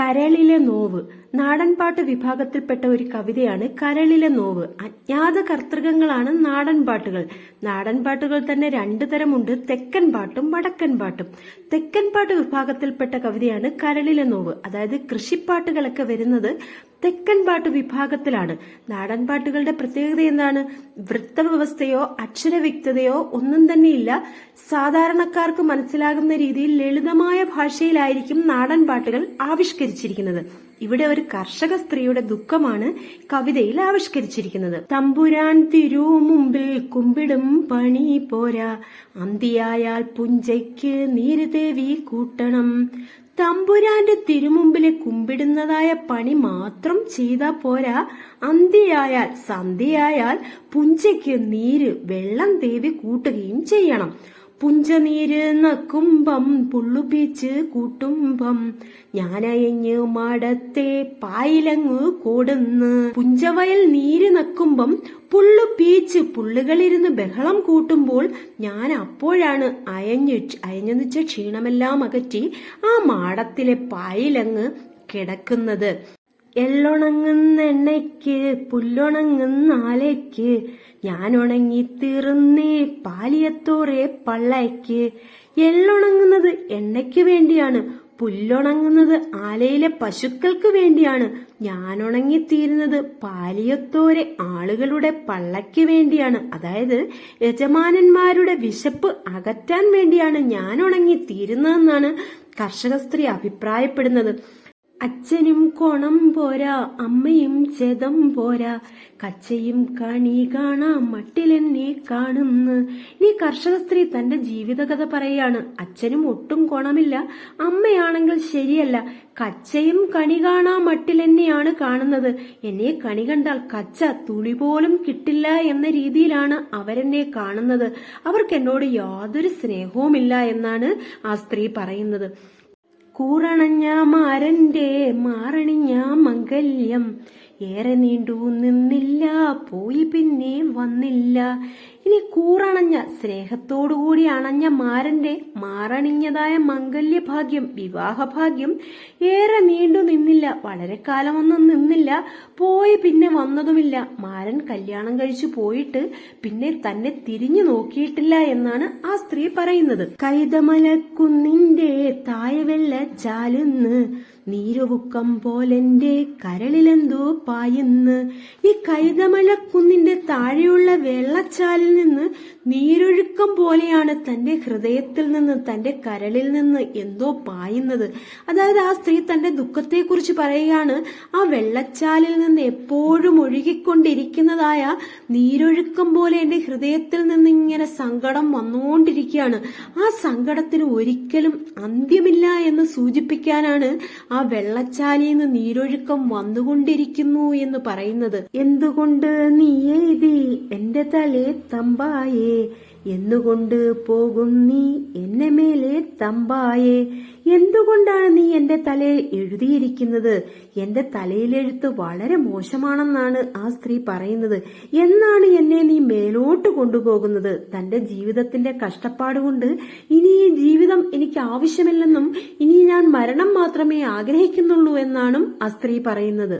കരളിലെ നോവ് നാടൻപാട്ട് വിഭാഗത്തിൽപ്പെട്ട ഒരു കവിതയാണ് കരളിലെ നോവ്. അജ്ഞാത കർത്തൃകങ്ങളാണ് നാടൻപാട്ടുകൾ. നാടൻപാട്ടുകൾ തന്നെ രണ്ടു തരമുണ്ട്. തെക്കൻ പാട്ടും വടക്കൻ പാട്ടും. തെക്കൻ പാട്ട് വിഭാഗത്തിൽപ്പെട്ട കവിതയാണ് കരളിലെ നോവ്. അതായത് കൃഷിപ്പാട്ടുകളൊക്കെ വരുന്നത് തെക്കൻ പാട്ട് വിഭാഗത്തിലാണ്. നാടൻപാട്ടുകളുടെ പ്രത്യേകത എന്താണ്? വൃത്തവ്യവസ്ഥയോ അക്ഷരവ്യക്തതയോ ഒന്നും തന്നെയില്ല. സാധാരണക്കാർക്ക് മനസ്സിലാകുന്ന രീതിയിൽ ലളിതമായ ഭാഷയിലായിരിക്കും നാടൻ പാട്ടുകൾ ആവിഷ്കരിച്ചിരിക്കുന്നത്. ഇവിടെ ഒരു കർഷക സ്ത്രീയുടെ ദുഃഖമാണ് കവിതയിൽ ആവിഷ്കരിച്ചിരിക്കുന്നത്. തമ്പുരാൻ തിരു മുമ്പിൽ കുമ്പിടും പണി പോരാ. അന്തിയായാൽ പുഞ്ചയ്ക്ക് നീര് ദേവി കൂട്ടണം. തമ്പുരാന്റെ തിരുമുമ്പിലെ കുമ്പിടുന്നതായ പണി മാത്രം ചെയ്താ പോരാ. അന്തിയായാൽ സന്ധ്യയായാൽ പുഞ്ചയ്ക്ക് നീര് വെള്ളം ദേവി കൂട്ടുകയും ചെയ്യണം. പുഞ്ചനീര് നക്കുംബം പുള്ളുപീച്ച് കൂട്ടുംബം ഞാനയഞ്ഞ് മാടത്തെ പായിലങ്ങു കൂടുന്ന്. പുഞ്ചവയൽ നീര് നക്കുംബം പുള്ളു പീച്ച് പുള്ളുകളിരുന്ന് ബഹളം കൂട്ടുമ്പോൾ ഞാൻ അപ്പോഴാണ് അയഞ്ഞു അയഞ്ഞെന്ന് വെച്ച ക്ഷീണമെല്ലാം അകറ്റി ആ മാടത്തിലെ പായിലങ്ങ് കിടക്കുന്നത്. എള്ളുണങ്ങുന്ന എണ്ണയ്ക്ക് പുല്ലുണങ്ങുന്ന ആലയ്ക്ക് ഞാൻ ഉണങ്ങി തീർന്നേ പാലിയത്തോറെ പള്ളയ്ക്ക്. എള്ളുണങ്ങുന്നത് എണ്ണയ്ക്ക് വേണ്ടിയാണ് പുല്ലുണങ്ങുന്നത് ആലയിലെ പശുക്കൾക്ക് വേണ്ടിയാണ് ഞാൻ ഉണങ്ങിത്തീരുന്നത് പാലിയത്തോരെ ആളുകളുടെ പള്ളയ്ക്ക് വേണ്ടിയാണ്. അതായത് യജമാനന്മാരുടെ വിശപ്പ് അകറ്റാൻ വേണ്ടിയാണ് ഞാൻ ഉണങ്ങിത്തീരുന്നതെന്നാണ് കർഷക സ്ത്രീ അഭിപ്രായപ്പെടുന്നത്. അച്ഛനും കോണം പോരാ അമ്മയും ചെതം പോരാ. കച്ചയും കണി കാണാം മട്ടിലെന്നെ കാണുന്നു. നീ കർഷക സ്ത്രീ തന്റെ ജീവിതകഥ പറയാണ്. അച്ഛനും ഒട്ടും കോണമില്ല അമ്മയാണെങ്കിൽ ശരിയല്ല. കച്ചയും കണി കാണാ മട്ടിലെന്നെയാണ് കാണുന്നത്. എന്നെ കണി കണ്ടാൽ കച്ച തുണി പോലും കിട്ടില്ല എന്ന രീതിയിലാണ് അവരെന്നെ കാണുന്നത്. അവർക്ക് എന്നോട് യാതൊരു സ്നേഹവുമില്ല എന്നാണ് ആ സ്ത്രീ പറയുന്നത്. കൂറണഞ്ഞ മാറണിഞ്ഞ മംഗല്യം ഏറെ നീണ്ടു നിന്നില്ല പോയി പിന്നെ വന്നില്ല. ഇനി കൂറണഞ്ഞ സ്നേഹത്തോടുകൂടി അണഞ്ഞ മാരന്റെ മാറണിഞ്ഞതായ മംഗല്യഭാഗ്യം വിവാഹഭാഗ്യം ഏറെ നീണ്ടു നിന്നില്ല. വളരെ കാലമൊന്നും നിന്നില്ല. പോയി പിന്നെ വന്നതുമില്ല. മാരൻ കല്യാണം കഴിച്ചു പോയിട്ട് പിന്നെ തന്നെ തിരിഞ്ഞു നോക്കിയിട്ടില്ല എന്നാണ് ആ സ്ത്രീ പറയുന്നത്. കൈതമലക്കുന്നിന്റെ തായവെള്ള ചാലുന്ന് നീരുവുക്കം പോലെന്റെ കരളിലെന്തോ പായുന്ന്. ഈ കൈതമലക്കുന്നിന്റെ താഴെയുള്ള വെള്ളച്ചാലിൽ നിന്ന് നീരൊഴുക്കം പോലെയാണ് തന്റെ ഹൃദയത്തിൽ നിന്ന് തന്റെ കരളിൽ നിന്ന് എന്തോ പായുന്നത്. അതായത് ആ സ്ത്രീ തന്റെ ദുഃഖത്തെക്കുറിച്ച് പറയുകയാണ് ആ വെള്ളച്ചാലിൽ നിന്ന് എപ്പോഴും ഒഴുകിക്കൊണ്ടിരിക്കുന്നതായ നീരൊഴുക്കം പോലെ എന്റെ ഹൃദയത്തിൽ നിന്ന് ഇങ്ങനെ സങ്കടം വന്നുകൊണ്ടിരിക്കുകയാണ്. ആ സങ്കടത്തിന് ഒരിക്കലും അന്ത്യമില്ല എന്ന് സൂചിപ്പിക്കാനാണ് ആ വെള്ളച്ചാലിൽ നിന്ന് നീരൊഴുക്കം വന്നുകൊണ്ടിരിക്കുന്നു എന്ന് പറയുന്നത്. എന്തുകൊണ്ട് നീ എഴുതി എന്റെ തലേ തമ്പായേ എന്നുകൊണ്ട് പോകും നീ എന്നെ മേലെ തമ്പായേ? എന്തുകൊണ്ടാണ് നീ എന്റെ തലയിൽ എഴുതിയിരിക്കുന്നത്? എന്റെ തലയിലെഴുത്ത് വളരെ മോശമാണെന്നാണ് ആ സ്ത്രീ പറയുന്നത്. എന്നാണ് എന്നെ നീ മേലോട്ട് കൊണ്ടുപോകുന്നത്? തന്റെ ജീവിതത്തിന്റെ കഷ്ടപ്പാട് കൊണ്ട് ഇനി ഈ ജീവിതം എനിക്ക് ആവശ്യമില്ലെന്നും ഇനി ഞാൻ മരണം മാത്രമേ ആഗ്രഹിക്കുന്നുള്ളൂ എന്നാണ് ആ സ്ത്രീ പറയുന്നത്.